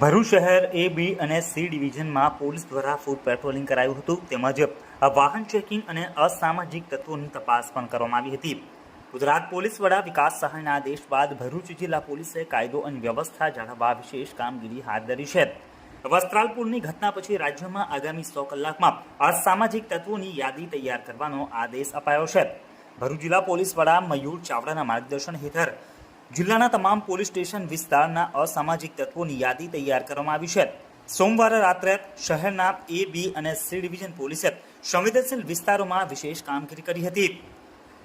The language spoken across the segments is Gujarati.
ભરૂચ શહેર એ બી અને સી ડિવિઝનમાં પોલીસ દ્વારા ફૂડ પેટ્રોલિંગ કરાયું હતું. તેમજ વાહન ચેકિંગ અને અસામાજિક તત્વોની તપાસ પણ કરવામાં આવી હતી. ગુજરાત પોલીસ વડા વિકાસ સહાયના આદેશ બાદ ભરૂચ જિલ્લા પોલીસે કાયદો અને વ્યવસ્થા જાળવવા વિશેષ કામગીરી હાથ ધરી છે. વસ્ત્રાલપુરની ઘટના પછી રાજ્યમાં આગામી સો કલાકમાં અસામાજિક તત્વોની યાદી તૈયાર કરવાનો આદેશ અપાયો છે. ભરૂચ જિલ્લા પોલીસ વડા મયુર ચાવડાના માર્ગદર્શન હેઠળ જિલ્લાના તમામ પોલીસ સ્ટેશન વિસ્તારના અસામાજિક તત્વોની યાદી તૈયાર કરવામાં આવી છે. સોમવારે રાત્રે શહેરના એ બી અને સી ડિવિઝન પોલીસે સંવેદનશીલ વિસ્તારોમાં વિશેષ કામગીરી કરી હતી.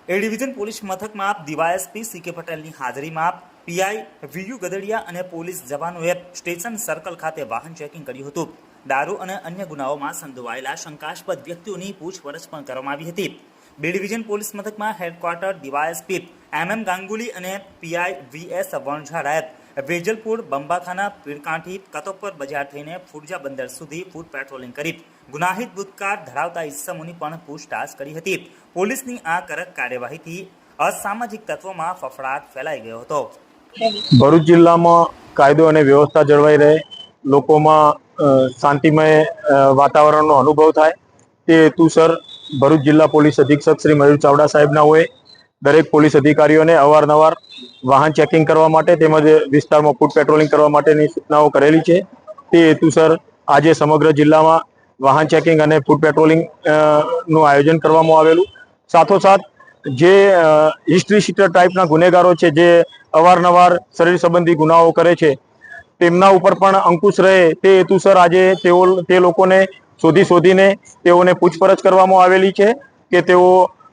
એ ડિવિઝન પોલીસ મથકમાં ડીવાયએસપી સી કે પટેલની હાજરીમાં પીઆઈ વીયુ ગદડિયા અને પોલીસ જવાનોએ સ્ટેશન સર્કલ ખાતે વાહન ચેકિંગ કર્યું હતું. દારૂ અને અન્ય ગુનાઓમાં સંડોવાયેલા શંકાસ્પદ વ્યક્તિઓની પૂછપરછ પણ કરવામાં આવી હતી. બે ડિવિઝન પોલીસ મથકમાં headquarter DYSP M M Ganguly અને પીઆઈ વી એસ વણઝારાએ વેજલપુર, બંબાખાના, પીરકાંઠી, કતોપર બજાર થઈને ફૂરજા બંદર સુધી ફૂડ પેટ્રોલિંગ કરી ગુનાહિત ભૂતકાળ ધરાવતા ઇસમોની પણ પૂછતાછ કરી હતી. પોલીસની આ કડક કાર્યવાહીથી અસામાજિક તત્વોમાં ફફડાટ ફેલાઈ ગયો હતો. ભરૂચ જિલ્લામાં કાયદો અને વ્યવસ્થા જળવાઈ રહે, લોકોમાં શાંતિમય વાતાવરણનો અનુભવ થાય. તે હેતુસર ભરૂચ જિલ્લા પોલીસ અધિક્ષક શ્રી મયુર ચાવડા સાહેબના હોય દરેક પોલીસ અધિકારીઓને અવારનવાર વાહન ચેકિંગ કરવા માટે તેમજ વિસ્તારમાં ફૂડ પેટ્રોલિંગ કરવા માટેની સૂચનાઓ કરેલી છે. તે હેતુસર આજે સમગ્ર જિલ્લામાં વાહન ચેકિંગ અને ફૂડ પેટ્રોલિંગનું આયોજન કરવામાં આવેલું. સાથોસાથ જે હિસ્ટ્રી શીટર ટાઈપના ગુનેગારો છે, જે અવારનવાર શરીર સંબંધી ગુનાઓ કરે છે, તેમના ઉપર પણ અંકુશ રહે તે હેતુસર આજે તેઓ, તે લોકોને શોધી શોધીને તેઓને પૂછપરછ કરવામાં આવેલી છે કે તેઓ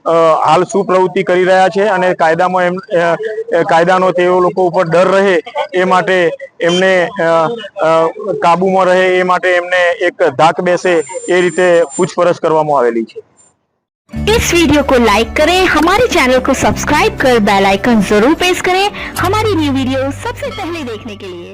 હાલ શું પ્રવૃત્તિ કરી રહ્યા છે અને કાયદામાં એમ અ, અ, કાયદાનો તેઓ લોકો ઉપર ડર રહે એ માટે એમને અ, અ, કાબુમાં રહે એ માટે એમને એક ધાક બેસે એ રીતે પૂછપરછ કરવામાં આવેલી છે इस वीडियो को लाइक करें हमारे चैनल को सब्सक्राइब कर बेल आइकन जरूर प्रेस करें हमारी न्यू वीडियो सबसे पहले देखने के लिए